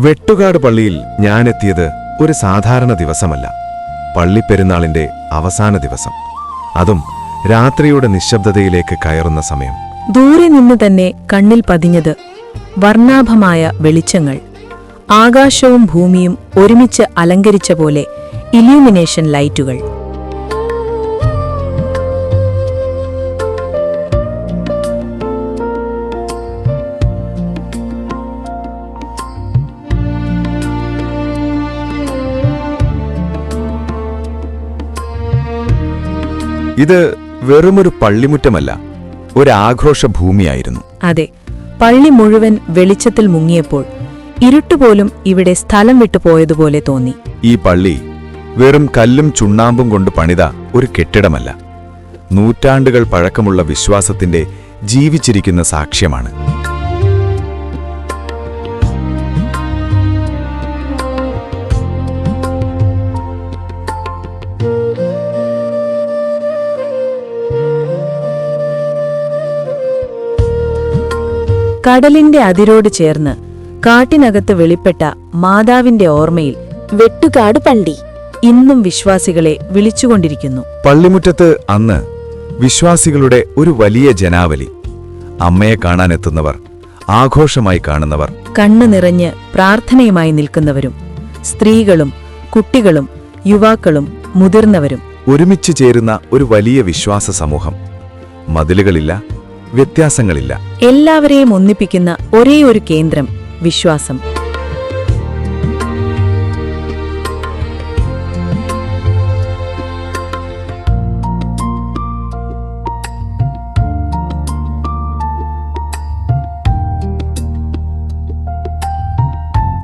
വെട്ടുകാട് പള്ളിയിൽ ഞാനെത്തിയത് ഒരു സാധാരണ ദിവസമല്ല. പള്ളിപ്പെരുന്നാളിന്റെ അവസാന ദിവസം. അതും രാത്രിയുടെ നിശബ്ദതയിലേക്ക് കയറുന്ന സമയം. ദൂരെ നിന്ന് തന്നെ കണ്ണിൽ പതിഞ്ഞത് വർണാഭമായ വെളിച്ചങ്ങൾ. ആകാശവും ഭൂമിയും ഒരുമിച്ച് അലങ്കരിച്ച പോലെ ഇല്യൂമിനേഷൻ ലൈറ്റുകൾ. ഇത് വെറുമൊരു പള്ളിമുറ്റമല്ല ഒരാഘോഷ ഭൂമിയായിരുന്നു അതെ പള്ളി മുഴുവൻ വെളിച്ചത്തിൽ മുങ്ങിയപ്പോൾ ഇരുട്ടുപോലും ഇവിടെ സ്ഥലം വിട്ടുപോയതുപോലെ തോന്നി. ഈ പള്ളി വെറും കല്ലും ചുണ്ണാമ്പും കൊണ്ട് പണിത ഒരു കെട്ടിടമല്ല നൂറ്റാണ്ടുകൾ പഴക്കമുള്ള വിശ്വാസത്തിന്റെ ജീവിച്ചിരിക്കുന്ന സാക്ഷ്യമാണ്. കടലിന്റെ അതിരോട് ചേർന്ന് കാട്ടിനകത്ത് വെളിപ്പെട്ട മാതാവിന്റെ ഓർമ്മയിൽ വെട്ടുകാട് പണ്ടി ഇന്നും വിശ്വാസികളെ വിളിച്ചുകൊണ്ടിരിക്കുന്നു. പള്ളിമുറ്റത്ത് അന്ന് വിശ്വാസികളുടെ ഒരു വലിയ ജനാവലി. അമ്മയെ കാണാനെത്തുന്നവർ ആഘോഷമായി കാണുന്നവർ. കണ്ണു നിറഞ്ഞ് പ്രാർത്ഥനയുമായി നിൽക്കുന്നവരും സ്ത്രീകളും കുട്ടികളും യുവാക്കളും മുതിർന്നവരും. ഒരുമിച്ച് ചേരുന്ന ഒരു വലിയ വിശ്വാസ സമൂഹം. മതിലുകളില്ല വ്യത്യാസങ്ങളില്ല. എല്ലാവരെയും ഒന്നിപ്പിക്കുന്ന ഒരേ ഒരു കേന്ദ്രം വിശ്വാസം.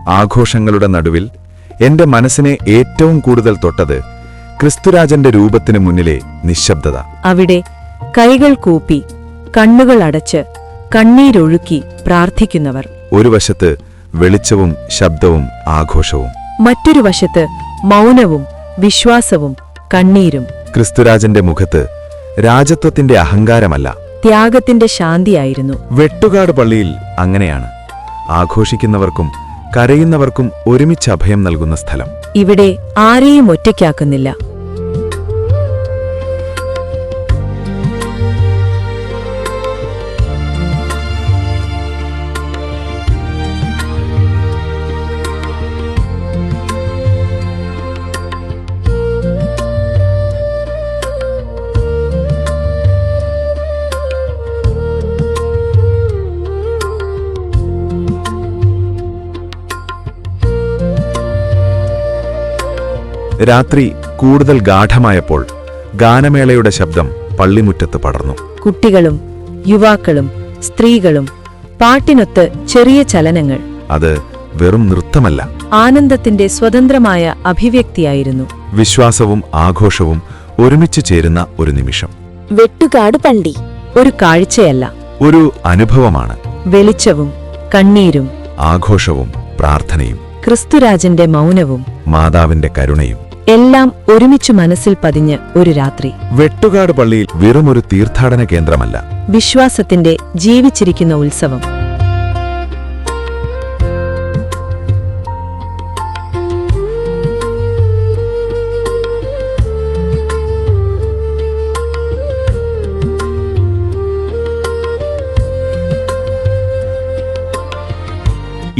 ആഘോഷങ്ങളുടെ നടുവിൽ എന്റെ മനസ്സിനെ ഏറ്റവും കൂടുതൽ തൊട്ടത് ക്രിസ്തുരാജന്റെ രൂപത്തിനു മുന്നിലെ നിശബ്ദത. അവിടെ കൈകൾ കൂപ്പി കണ്ണുകൾ അടച്ച് കണ്ണീരൊഴുക്കി പ്രാർത്ഥിക്കുന്നവർ. ഒരു വശത്ത് വെളിച്ചവും ശബ്ദവും ആഘോഷവും. മറ്റൊരു വശത്ത് മൗനവും വിശ്വാസവും കണ്ണീരും. ക്രിസ്തുരാജന്റെ മുഖത്ത് രാജത്വത്തിന്റെ അഹങ്കാരമല്ല. ത്യാഗത്തിന്റെ ശാന്തിയായിരുന്നു. വെട്ടുകാട് പള്ളിയിൽ അങ്ങനെയാണ്. ആഘോഷിക്കുന്നവർക്കും കരയുന്നവർക്കും ഒരുമിച്ച് അഭയം നൽകുന്ന സ്ഥലം. ഇവിടെ ആരെയും ഒറ്റയ്ക്കാക്കുന്നില്ല. രാത്രി കൂടുതൽ ഗാഠമായപ്പോൾ ഗാനമേളയുടെ ശബ്ദം പള്ളിമുറ്റത്ത് പടർന്നു. കുട്ടികളും യുവാക്കളും സ്ത്രീകളും പാട്ടിനൊത്ത് ചെറിയ ചലനങ്ങൾ. അത് വെറും നൃത്തമല്ല. ആനന്ദത്തിന്റെ സ്വതന്ത്രമായ അഭിവ്യക്തിയായിരുന്നു. വിശ്വാസവും ആഘോഷവും ഒരുമിച്ച് ചേരുന്ന ഒരു നിമിഷം. വെട്ടുകാട് പണ്ടി. ഒരു കാഴ്ചയല്ല. ഒരു അനുഭവമാണ്. വെളിച്ചവും കണ്ണീരും ആഘോഷവും പ്രാർത്ഥനയും ക്രിസ്തുരാജന്റെ മൗനവും മാതാവിന്റെ കരുണയും എല്ലാം ഒരുമിച്ചു മനസ്സിൽ പതിഞ്ഞ് ഒരു രാത്രി. വെട്ടുകാട് പള്ളിയിൽ വെറുമൊരു തീർത്ഥാടന കേന്ദ്രമല്ല. വിശ്വാസത്തിന്റെ ജീവിച്ചിരിക്കുന്ന ഉത്സവം.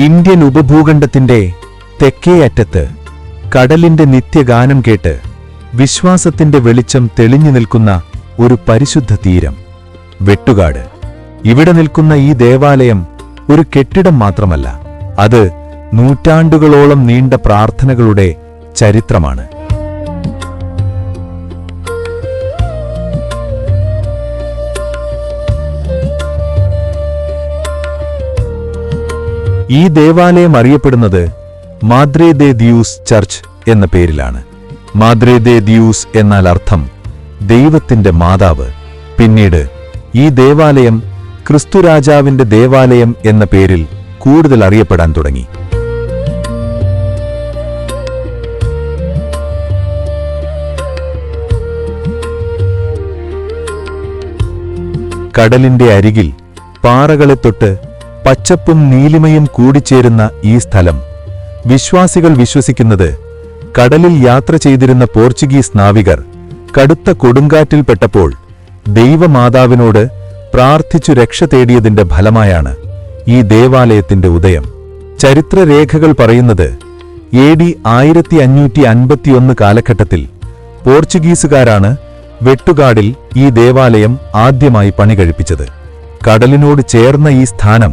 ഇന്ത്യൻ ഉപഭൂഖണ്ഡത്തിന്റെ തെക്കേ അറ്റത്ത് കടലിന്റെ നിത്യഗാനം കേട്ട് വിശ്വാസത്തിന്റെ വെളിച്ചം തെളിഞ്ഞു നിൽക്കുന്ന ഒരു പരിശുദ്ധ തീരം. വെട്ടുകാട്. ഇവിടെ നിൽക്കുന്ന ഈ ദേവാലയം ഒരു കെട്ടിടം മാത്രമല്ല അത് നൂറ്റാണ്ടുകളോളം നീണ്ട പ്രാർത്ഥനകളുടെ ചരിത്രമാണ്. ഈ ദേവാലയം അറിയപ്പെടുന്നത് മാദ്രേ ദേ ദിയൂസ് ചർച്ച് എന്ന പേരിലാണ്. മാദ്രേ ദേ ദിയൂസ് എന്നാൽ അർത്ഥം ദൈവത്തിന്റെ മാതാവ്. പിന്നീട് ഈ ദേവാലയം ക്രിസ്തുരാജാവിന്റെ ദേവാലയം എന്ന പേരിൽ കൂടുതൽ അറിയപ്പെടാൻ തുടങ്ങി. കടലിന്റെ അരികിൽ പാറകളെ തൊട്ട് പച്ചപ്പും നീലിമയും കൂടിച്ചേരുന്ന ഈ സ്ഥലം വിശ്വാസികൾ വിശ്വസിക്കുന്നത് കടലിൽ യാത്ര ചെയ്തിരുന്ന പോർച്ചുഗീസ് നാവികർ കടുത്ത കൊടുങ്കാറ്റിൽപ്പെട്ടപ്പോൾ ദൈവമാതാവിനോട് പ്രാർത്ഥിച്ചു രക്ഷ തേടിയതിന്റെ ഫലമായാണ് ഈ ദേവാലയത്തിന്റെ ഉദയം. ചരിത്രരേഖകൾ പറയുന്നത് എ ഡി ആയിരത്തി അഞ്ഞൂറ്റി അൻപത്തിയൊന്ന് കാലഘട്ടത്തിൽ പോർച്ചുഗീസുകാരാണ് വെട്ടുകാടിൽ ഈ ദേവാലയം ആദ്യമായി പണികഴിപ്പിച്ചത്. കടലിനോട് ചേർന്ന ഈ സ്ഥാനം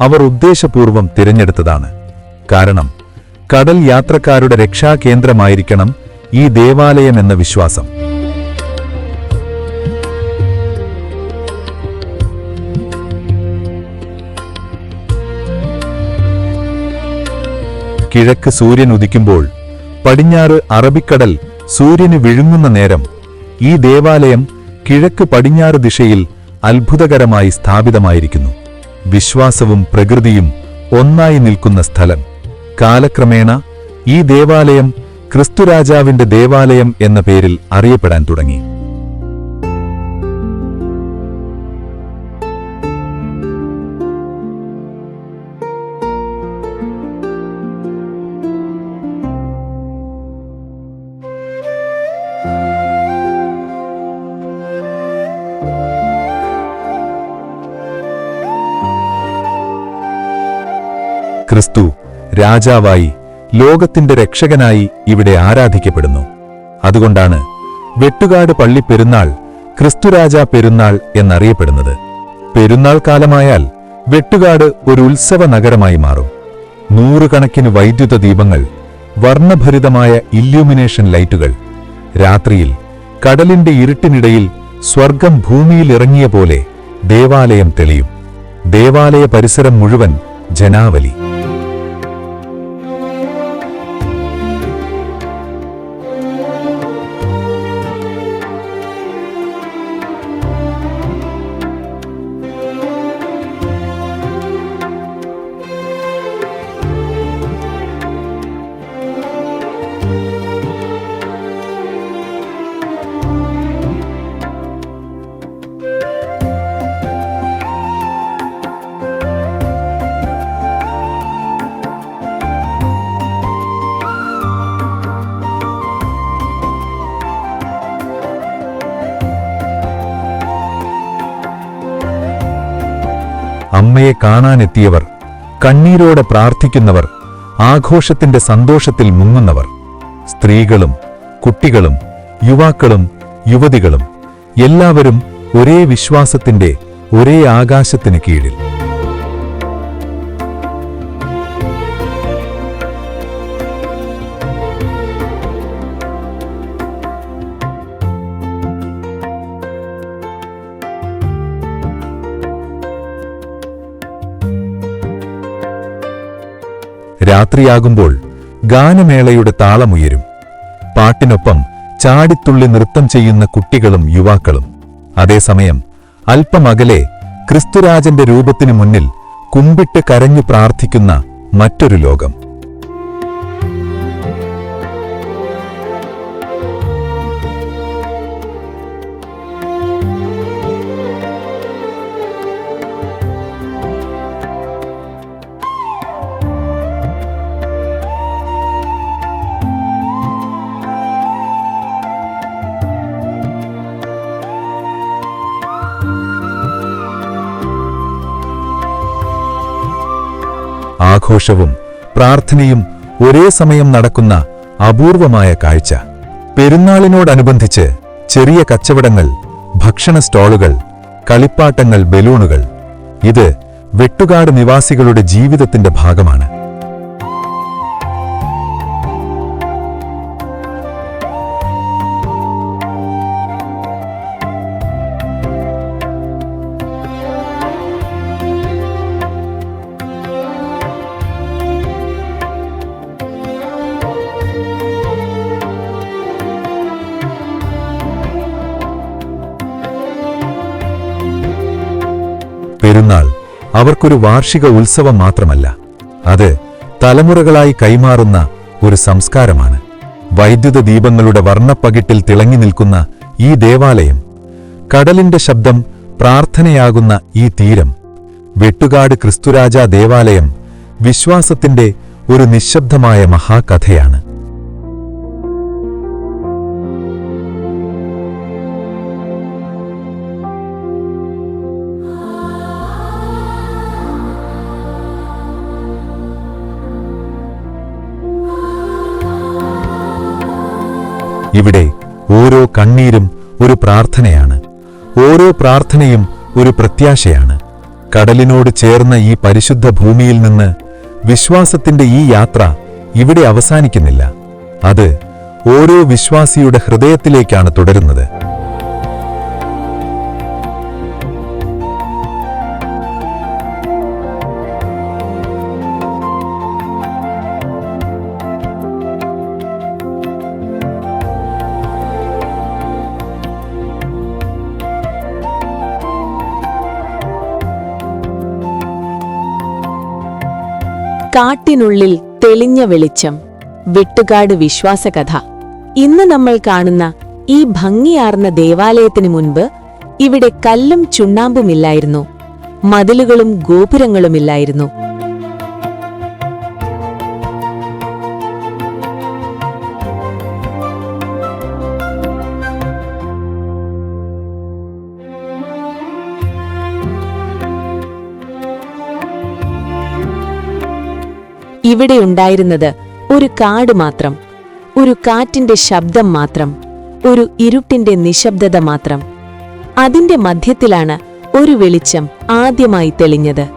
അവർ ഉദ്ദേശപൂർവം തിരഞ്ഞെടുത്തതാണ്. കാരണം കടൽ യാത്രക്കാരുടെ രക്ഷാകേന്ദ്രമായിരിക്കണം ഈ ദേവാലയം എന്ന വിശ്വാസം. കിഴക്ക് സൂര്യൻ ഉദിക്കുമ്പോൾ പടിഞ്ഞാറ് അറബിക്കടൽ സൂര്യന് വിഴുങ്ങുന്ന നേരം ഈ ദേവാലയം കിഴക്ക് പടിഞ്ഞാറ് ദിശയിൽ അത്ഭുതകരമായി സ്ഥാപിതമായിരിക്കുന്നു. വിശ്വാസവും പ്രകൃതിയും ഒന്നായി നിൽക്കുന്ന സ്ഥലം. കാലക്രമേണ ഈ ദേവാലയം ക്രിസ്തുരാജാവിന്റെ ദേവാലയം എന്ന പേരിൽ അറിയപ്പെടാൻ തുടങ്ങി. ക്രിസ്തു രാജാവായി ലോകത്തിന്റെ രക്ഷകനായി ഇവിടെ ആരാധിക്കപ്പെടുന്നു. അതുകൊണ്ടാണ് വെട്ടുകാട് പള്ളി പെരുന്നാൾ ക്രിസ്തുരാജ പെരുന്നാൾ എന്നറിയപ്പെടുന്നത്. പെരുന്നാൾ കാലമായാൽ വെട്ടുകാട് ഒരു ഉത്സവ നഗരമായി മാറും. നൂറുകണക്കിന് വൈദ്യുത ദീപങ്ങൾ വർണഭരിതമായ ഇല്യൂമിനേഷൻ ലൈറ്റുകൾ രാത്രിയിൽ കടലിന്റെ ഇരുട്ടിനിടയിൽ സ്വർഗം ഭൂമിയിൽ ഇറങ്ങിയ പോലെ ദേവാലയം തെളിയും. ദേവാലയ പരിസരം മുഴുവൻ ജനാവലി. അമ്മയെ കാണാനെത്തിയവർ കണ്ണീരോടെ പ്രാർത്ഥിക്കുന്നവർ ആഘോഷത്തിന്റെ സന്തോഷത്തിൽ മുങ്ങുന്നവർ. സ്ത്രീകളും കുട്ടികളും യുവാക്കളും യുവതികളും എല്ലാവരും ഒരേ വിശ്വാസത്തിന്റെ ഒരേ ആകാശത്തിന് കീഴിൽ. രാത്രിയാകുമ്പോൾ ഗാനമേളയുടെ താളമുയരും. പാട്ടിനൊപ്പം ചാടിത്തുള്ളി നൃത്തം ചെയ്യുന്ന കുട്ടികളും യുവാക്കളും. അതേസമയം അല്പമകലെ ക്രിസ്തുരാജന്റെ രൂപത്തിനു മുന്നിൽ കുമ്പിട്ട് കരഞ്ഞു പ്രാർത്ഥിക്കുന്ന മറ്റൊരു ലോകം. ആഘോഷവും പ്രാർത്ഥനയും ഒരേ സമയം നടക്കുന്ന അപൂർവമായ കാഴ്ച. പെരുന്നാളിനോടനുബന്ധിച്ച് ചെറിയ കച്ചവടങ്ങൾ ഭക്ഷണ സ്റ്റോളുകൾ കളിപ്പാട്ടങ്ങൾ ബലൂണുകൾ. ഇത് വെട്ടുകാട് നിവാസികളുടെ ജീവിതത്തിന്റെ ഭാഗമാണ്. പെരുന്നാൾ അവർക്കൊരു വാർഷിക ഉത്സവം മാത്രമല്ല അത് തലമുറകളായി കൈമാറുന്ന ഒരു സംസ്കാരമാണ്. വൈദ്യുത ദീപങ്ങളുടെ വർണപ്പകിട്ടിൽ തിളങ്ങി നിൽക്കുന്ന ഈ ദേവാലയം കടലിന്റെ ശബ്ദം പ്രാർത്ഥനയാകുന്ന ഈ തീരം വെട്ടുകാട് ക്രിസ്തുരാജ ദേവാലയം വിശ്വാസത്തിന്റെ ഒരു നിശബ്ദമായ മഹാകഥയാണ്. ഇവിടെ ഓരോ കണ്ണീരും ഒരു പ്രാർത്ഥനയാണ്. ഓരോ പ്രാർത്ഥനയും ഒരു പ്രത്യാശയാണ്. കടലിനോട് ചേർന്ന ഈ പരിശുദ്ധ ഭൂമിയിൽ നിന്ന് വിശ്വാസത്തിന്റെ ഈ യാത്ര ഇവിടെ അവസാനിക്കുന്നില്ല. അത് ഓരോ വിശ്വാസിയുടെ ഹൃദയത്തിലേക്കാണ് തുടരുന്നത്. കാട്ടിനുള്ളിൽ തെളിഞ്ഞ വെളിച്ചം. വെട്ടുകാട് വിശ്വാസകഥ. ഇന്ന് നമ്മൾ കാണുന്ന ഈ ഭംഗിയാർന്ന ദേവാലയത്തിന് മുൻപ് ഇവിടെ കല്ലും ചുണ്ണാമ്പുമില്ലായിരുന്നു. മതിലുകളും ഗോപുരങ്ങളുമില്ലായിരുന്നു. ഇവിടെയുണ്ടായിരുന്നത് ഒരു കാട് മാത്രം. ഒരു കാറ്റിന്റെ ശബ്ദം മാത്രം. ഒരു ഇരുട്ടിന്റെ നിശബ്ദത മാത്രം. അതിന്റെ മധ്യത്തിലാണ് ഒരു വെളിച്ചം ആദ്യമായി തെളിഞ്ഞത്.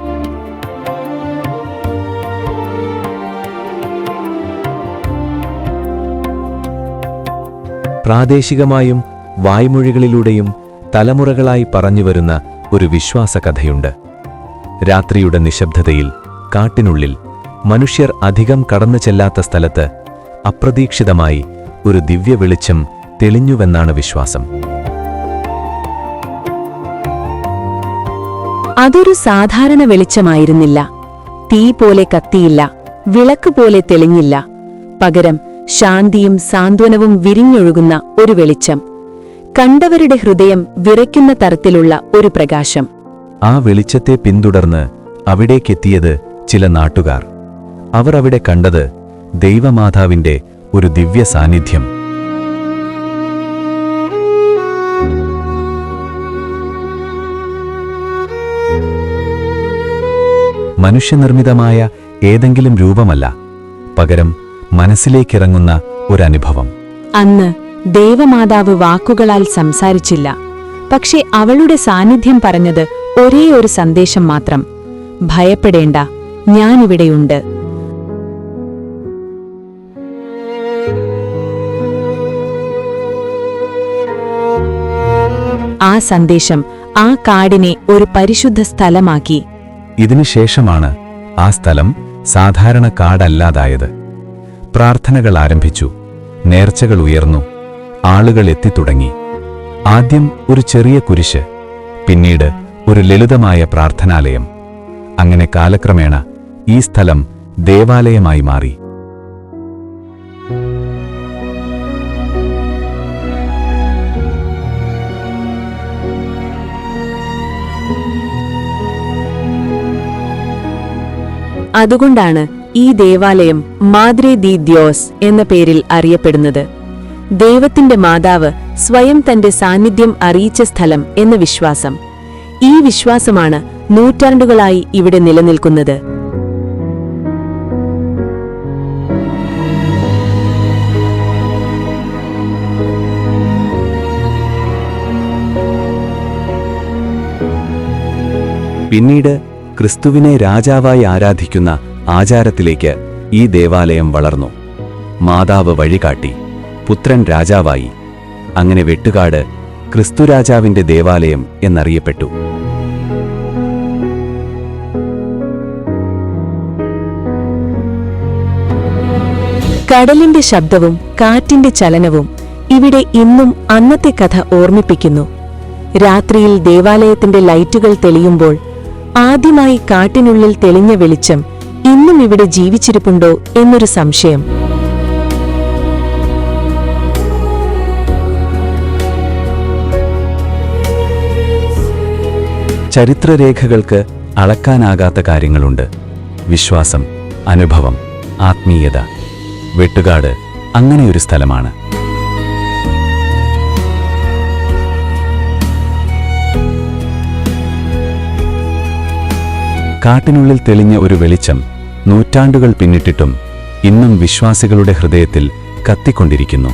പ്രാദേശികമായും വായ്മൊഴികളിലൂടെയും തലമുറകളായി പറഞ്ഞുവരുന്ന ഒരു വിശ്വാസകഥയുണ്ട്. രാത്രിയുടെ നിശബ്ദതയിൽ കാട്ടിനുള്ളിൽ മനുഷ്യർ അധികം കടന്നു ചെല്ലാത്ത സ്ഥലത്ത് അപ്രതീക്ഷിതമായി ഒരു ദിവ്യ വെളിച്ചം തെളിഞ്ഞുവെന്നാണ് വിശ്വാസം. അതൊരു സാധാരണ വെളിച്ചമായിരുന്നില്ല. തീ പോലെ കത്തിയില്ല വിളക്ക് പോലെ തെളിഞ്ഞില്ല. പകരം ശാന്തിയും സാന്ത്വനവും വിരിഞ്ഞൊഴുകുന്ന ഒരു വെളിച്ചം. കണ്ടവരുടെ ഹൃദയം വിറയ്ക്കുന്ന തരത്തിലുള്ള ഒരു പ്രകാശം. ആ വെളിച്ചത്തെ പിന്തുടർന്ന് അവിടേക്കെത്തിയത് ചില നാട്ടുകാർ. അവർ അവിടെ കണ്ടത് ദൈവമാതാവിന്റെ ഒരു ദിവ്യ സാന്നിധ്യം. മനുഷ്യനിർമ്മിതമായ ഏതെങ്കിലും രൂപമല്ല പകരം മനസ്സിലേക്കിറങ്ങുന്ന ഒരനുഭവം. അന്ന് ദേവമാതാവ് വാക്കുകളാൽ സംസാരിച്ചില്ല പക്ഷെ അവളുടെ സാന്നിധ്യം പറഞ്ഞത് ഒരേ ഒരു സന്ദേശം മാത്രം. ഭയപ്പെടേണ്ട ഞാനിവിടെയുണ്ട്. ആ സന്ദേശം ആ കാടിനെ ഒരു പരിശുദ്ധ സ്ഥലമാക്കി. ഇതിനുശേഷമാണ് ആ സ്ഥലം സാധാരണ കാടല്ലാതായത്. പ്രാർത്ഥനകൾ ആരംഭിച്ചു. നേർച്ചകൾ ഉയർന്നു. ആളുകൾ എത്തിത്തുടങ്ങി. ആദ്യം ഒരു ചെറിയ കുരിശ് പിന്നീട് ഒരു ലളിതമായ പ്രാർത്ഥനാലയം. അങ്ങനെ കാലക്രമേണ ഈ സ്ഥലം ദേവാലയമായി മാറി. അതുകൊണ്ടാണ് ഈ ദേവാലയം മാദ്രെ ദി ദ്യോസ് എന്ന പേരിൽ അറിയപ്പെടുന്നത്. ദൈവത്തിന്റെ മാതാവ് സ്വയം തന്റെ സാന്നിധ്യം അറിയിച്ച സ്ഥലം എന്ന വിശ്വാസം. ഈ വിശ്വാസമാണ് നൂറ്റാണ്ടുകളായി ഇവിടെ നിലനിൽക്കുന്നത്. പിന്നീട് ക്രിസ്തുവിനെ രാജാവായി ആരാധിക്കുന്ന ആചാരത്തിലേക്ക് ഈ ദേവാലയം വളർന്നു. മാതാവ് വഴികാട്ടി പുത്രൻ രാജാവായി. അങ്ങനെ വെട്ടുകാട് ക്രിസ്തുരാജാവിന്റെ ദേവാലയം എന്നറിയപ്പെട്ടു. കടലിന്റെ ശബ്ദവും കാറ്റിന്റെ ചലനവും ഇവിടെ ഇന്നും അന്നത്തെ കഥ ഓർമ്മിപ്പിക്കുന്നു. രാത്രിയിൽ ദേവാലയത്തിന്റെ ലൈറ്റുകൾ തെളിയുമ്പോൾ ആദ്യമായി കാട്ടിനുള്ളിൽ തെളിഞ്ഞ വെളിച്ചം ഇന്നും ഇവിടെ ജീവിച്ചിരിപ്പുണ്ടോ എന്നൊരു സംശയം. ചരിത്രരേഖകൾക്ക് അളക്കാനാകാത്ത കാര്യങ്ങളുണ്ട്. വിശ്വാസം അനുഭവം ആത്മീയത വെട്ടുകാട് അങ്ങനെയൊരു സ്ഥലമാണ്. കാട്ടിനുള്ളിൽ തെളിഞ്ഞ ഒരു വെളിച്ചം നൂറ്റാണ്ടുകൾ പിന്നിട്ടിട്ടും ഇന്നും വിശ്വാസികളുടെ ഹൃദയത്തിൽ കത്തിക്കൊണ്ടിരിക്കുന്നു.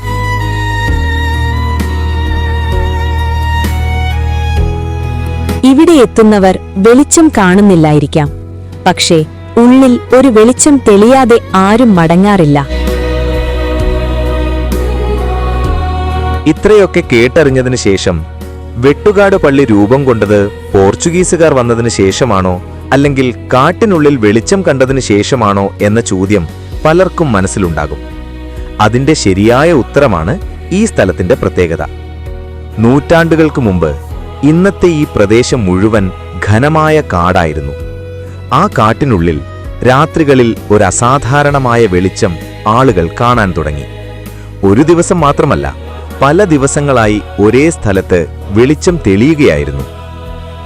ഇവിടെ എത്തുന്നവർ വെളിച്ചം കാണുന്നില്ലായിരിക്കാം. പക്ഷേ ഉള്ളിൽ ഒരു വെളിച്ചം തെളിയാതെ ആരും മടങ്ങാറില്ല. ഇത്രയൊക്കെ കേട്ടറിഞ്ഞതിനു ശേഷം വെട്ടുകാട് പള്ളി രൂപം കൊണ്ടത് പോർച്ചുഗീസുകാർ വന്നതിനു ശേഷമാണോ അല്ലെങ്കിൽ കാട്ടിനുള്ളിൽ വെളിച്ചം കണ്ടതിന് ശേഷമാണോ എന്ന ചോദ്യം പലർക്കും മനസ്സിലുണ്ടാകും. അതിന്റെ ശരിയായ ഉത്തരമാണ് ഈ സ്ഥലത്തിന്റെ പ്രത്യേകത. നൂറ്റാണ്ടുകൾക്ക് മുമ്പ് ഇന്നത്തെ ഈ പ്രദേശം മുഴുവൻ ഘനമായ കാടായിരുന്നു. ആ കാട്ടിനുള്ളിൽ രാത്രികളിൽ ഒരു അസാധാരണമായ വെളിച്ചം ആളുകൾ കാണാൻ തുടങ്ങി. ഒരു ദിവസം മാത്രമല്ല പല ദിവസങ്ങളായി ഒരേ സ്ഥലത്ത് വെളിച്ചം തെളിയുകയായിരുന്നു.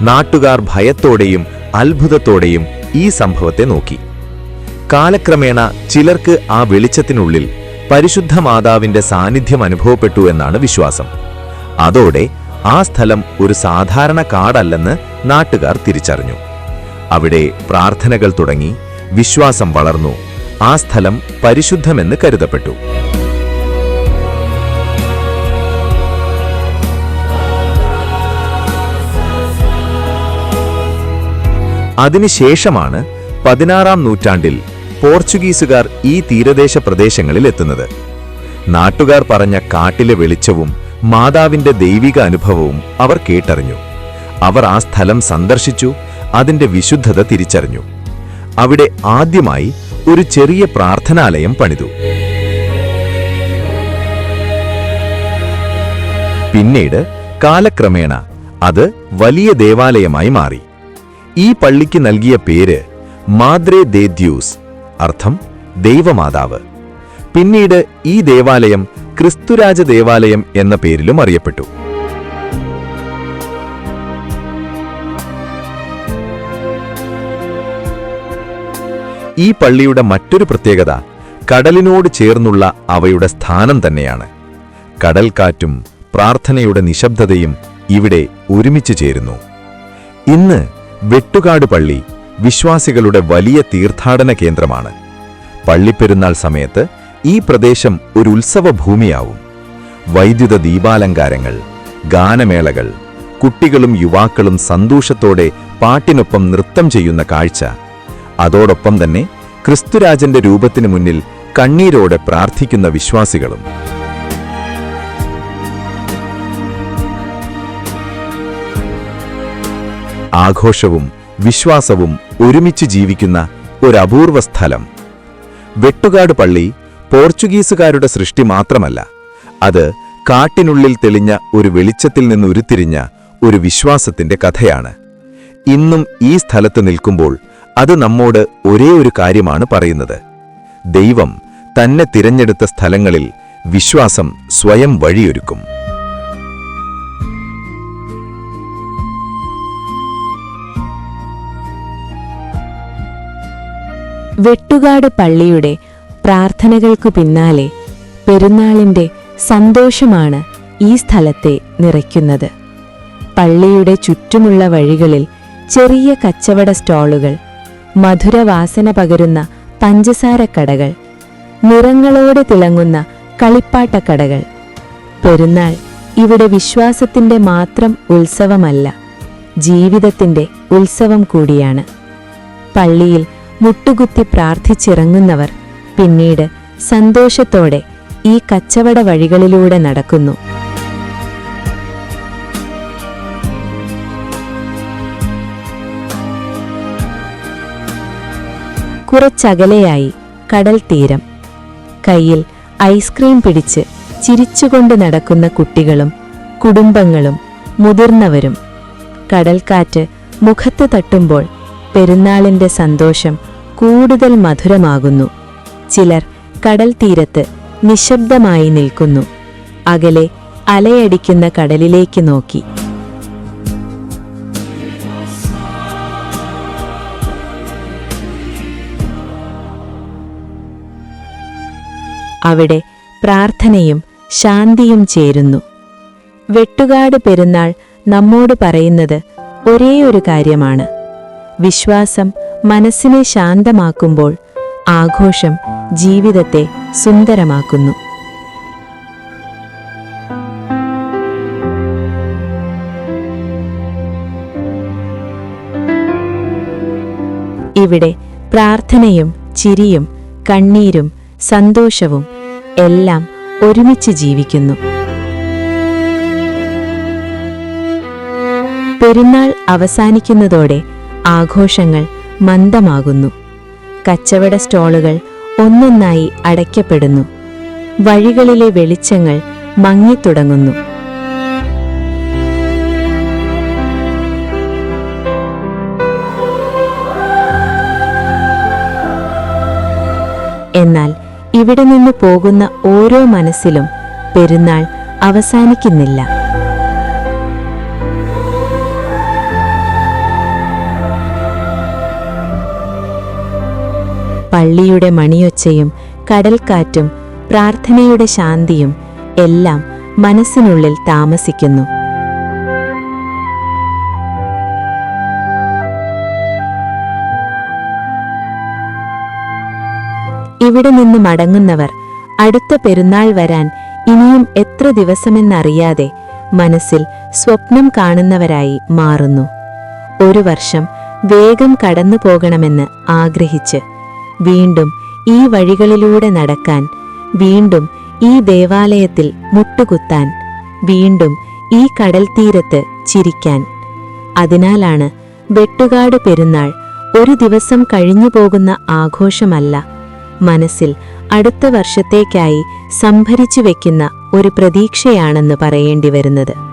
നാട്ടുകാർ ഭയത്തോടെയും അത്ഭുതത്തോടെയും ഈ സംഭവത്തെ നോക്കി. കാലക്രമേണ ചിലർക്ക് ആ വെളിച്ചത്തിനുള്ളിൽ പരിശുദ്ധ മാതാവിന്റെ സാന്നിധ്യം അനുഭവപ്പെട്ടു എന്നാണ് വിശ്വാസം. അതോടെ ആ സ്ഥലം ഒരു സാധാരണ കാടല്ലെന്ന് നാട്ടുകാർ തിരിച്ചറിഞ്ഞു. അവിടെ പ്രാർത്ഥനകൾ തുടങ്ങി വിശ്വാസം വളർന്നു ആ സ്ഥലം പരിശുദ്ധമെന്ന് കരുതപ്പെട്ടു. അതിനുശേഷമാണ് പതിനാറാം നൂറ്റാണ്ടിൽ പോർച്ചുഗീസുകാർ ഈ തീരദേശ പ്രദേശങ്ങളിൽ എത്തുന്നത്. നാട്ടുകാർ പറഞ്ഞ കാട്ടിലെ വെളിച്ചവും മാതാവിന്റെ ദൈവിക അനുഭവവും അവർ കേട്ടറിഞ്ഞു. അവർ ആ സ്ഥലം സന്ദർശിച്ചു അതിന്റെ വിശുദ്ധത തിരിച്ചറിഞ്ഞു. അവിടെ ആദ്യമായി ഒരു ചെറിയ പ്രാർത്ഥനാലയം പണിതു. പിന്നീട് കാലക്രമേണ അത് വലിയ ദേവാലയമായി മാറി. ഈ പള്ളിക്ക് നൽകിയ പേര് മാദ്രേ ദേദ്യൂസ് അർത്ഥം ദൈവമാതാവ്. പിന്നീട് ഈ ദേവാലയം ക്രിസ്തുരാജ ദേവാലയം എന്ന പേരിലും അറിയപ്പെട്ടു. ഈ പള്ളിയുടെ മറ്റൊരു പ്രത്യേകത കടലിനോട് ചേർന്നുള്ള അവയുടെ സ്ഥാനം തന്നെയാണ്. കടൽക്കാറ്റും പ്രാർത്ഥനയുടെ നിശബ്ദതയും ഇവിടെ ഒരുമിച്ച് ചേരുന്നു. ഇന്ന് വെട്ടുകാട് പള്ളി വിശ്വാസികളുടെ വലിയ തീർത്ഥാടന കേന്ദ്രമാണ്. പള്ളിപ്പെരുന്നാൾ സമയത്ത് ഈ പ്രദേശം ഒരു ഉത്സവ ഭൂമിയാവും വൈദ്യുത ദീപാലങ്കാരങ്ങൾ ഗാനമേളകൾ കുട്ടികളും യുവാക്കളും സന്തോഷത്തോടെ പാട്ടിനൊപ്പം നൃത്തം ചെയ്യുന്ന കാഴ്ച. അതോടൊപ്പം തന്നെ ക്രിസ്തുരാജന്റെ രൂപത്തിനു മുന്നിൽ കണ്ണീരോടെ പ്രാർത്ഥിക്കുന്ന വിശ്വാസികളും. ആഘോഷവും വിശ്വാസവും ഒരുമിച്ച് ജീവിക്കുന്ന ഒരപൂർവ സ്ഥലം. വെട്ടുകാട് പള്ളി പോർച്ചുഗീസുകാരുടെ സൃഷ്ടി മാത്രമല്ല അത് കാട്ടിനുള്ളിൽ തെളിഞ്ഞ ഒരു വെളിച്ചത്തിൽ നിന്ന് ഉരുത്തിരിഞ്ഞ ഒരു വിശ്വാസത്തിന്റെ കഥയാണ്. ഇന്നും ഈ സ്ഥലത്ത് നിൽക്കുമ്പോൾ അത് നമ്മോട് ഒരേ ഒരു കാര്യമാണ് പറയുന്നത്. ദൈവം തന്നെ തിരഞ്ഞെടുത്ത സ്ഥലങ്ങളിൽ വിശ്വാസം സ്വയം വഴിയൊരുക്കും. വെട്ടുകാട് പള്ളിയുടെ പ്രാർത്ഥനകൾക്കു പിന്നാലെ പെരുന്നാളിന്റെ സന്തോഷമാണ് ഈ സ്ഥലത്തെ നിറയ്ക്കുന്നത്. പള്ളിയുടെ ചുറ്റുമുള്ള വഴികളിൽ ചെറിയ കച്ചവട സ്റ്റോളുകൾ മധുരവാസന പകരുന്ന പഞ്ചസാരക്കടകൾ നിറങ്ങളോടെ തിളങ്ങുന്ന കളിപ്പാട്ടക്കടകൾ പെരുന്നാൾ ഇവിടെ വിശ്വാസത്തിന്റെ മാത്രം ഉത്സവമല്ല ജീവിതത്തിന്റെ ഉത്സവം കൂടിയാണ്. പള്ളിയിൽ മുട്ടുകുത്തി പ്രാർത്ഥിച്ചിറങ്ങുന്നവർ പിന്നീട് സന്തോഷത്തോടെ ഈ കച്ചവട വഴികളിലൂടെ നടക്കുന്നു. കുറച്ചകലെയായി കടൽ തീരം. കയ്യിൽ ഐസ്ക്രീം പിടിച്ച് ചിരിച്ചുകൊണ്ട് നടക്കുന്ന കുട്ടികളും കുടുംബങ്ങളും മുതിർന്നവരും കടൽക്കാറ്റ് മുഖത്ത് തട്ടുമ്പോൾ പെരുന്നാളിന്റെ സന്തോഷം കൂടുതൽ മധുരമാകുന്നു. ചിലർ കടൽ തീരത്ത് നിശബ്ദമായി നിൽക്കുന്നു. അകലെ അലയടിക്കുന്ന കടലിലേക്ക് നോക്കി. അവിടെ പ്രാർത്ഥനയും ശാന്തിയും ചേരുന്നു. വെട്ടുകാട് പെരുന്നാൾ നമ്മോട് പറയുന്നത് ഒരേ ഒരു കാര്യമാണ്. വിശ്വാസം മനസ്സിനെ ശാന്തമാക്കുമ്പോൾ ആഘോഷം ജീവിതത്തെ സുന്ദരമാക്കുന്നു. ഇവിടെ പ്രാർത്ഥനയും ചിരിയും കണ്ണീരും സന്തോഷവും എല്ലാം ഒരുമിച്ച് ജീവിക്കുന്നു. പെരുന്നാൾ അവസാനിക്കുന്നതോടെ ആഘോഷങ്ങൾ മന്ദമാകുന്നു. കച്ചവട സ്റ്റോളുകൾ ഒന്നൊന്നായി അടയ്ക്കപ്പെടുന്നു. വഴികളിലെ വെളിച്ചങ്ങൾ മങ്ങിത്തുടങ്ങുന്നു. എന്നാൽ ഇവിടെ നിന്ന് പോകുന്ന ഓരോ മനസ്സിലും പെരുന്നാൾ അവസാനിക്കുന്നില്ല. പള്ളിയുടെ മണിയൊച്ചയും കടൽക്കാറ്റും പ്രാർത്ഥനയുടെ ശാന്തിയും എല്ലാം മനസ്സിനുള്ളിൽ താമസിക്കുന്നു. ഇവിടെ നിന്ന് മടങ്ങുന്നവർ അടുത്ത പെരുന്നാൾ വരാൻ ഇനിയും എത്ര ദിവസമെന്നറിയാതെ മനസ്സിൽ സ്വപ്നം കാണുന്നവരായി മാറുന്നു. ഒരു വർഷം വേഗം കടന്നു പോകണമെന്ന് ആഗ്രഹിച്ച് വീണ്ടും ഈ വഴികളിലൂടെ നടക്കാൻ വീണ്ടും ഈ ദേവാലയത്തിൽ മുട്ടുകുത്താൻ വീണ്ടും ഈ കടൽ തീരത്ത് ചിരിക്കാൻ. അതിനാലാണ് വെട്ടുകാട് പെരുന്നാൾ ഒരു ദിവസം കഴിഞ്ഞു പോകുന്ന ആഘോഷമല്ല. മനസ്സിൽ അടുത്ത വർഷത്തേക്കായി സംഭരിച്ചു വെക്കുന്ന ഒരു പ്രതീക്ഷയാണെന്ന് പറയേണ്ടി വരുന്നത്.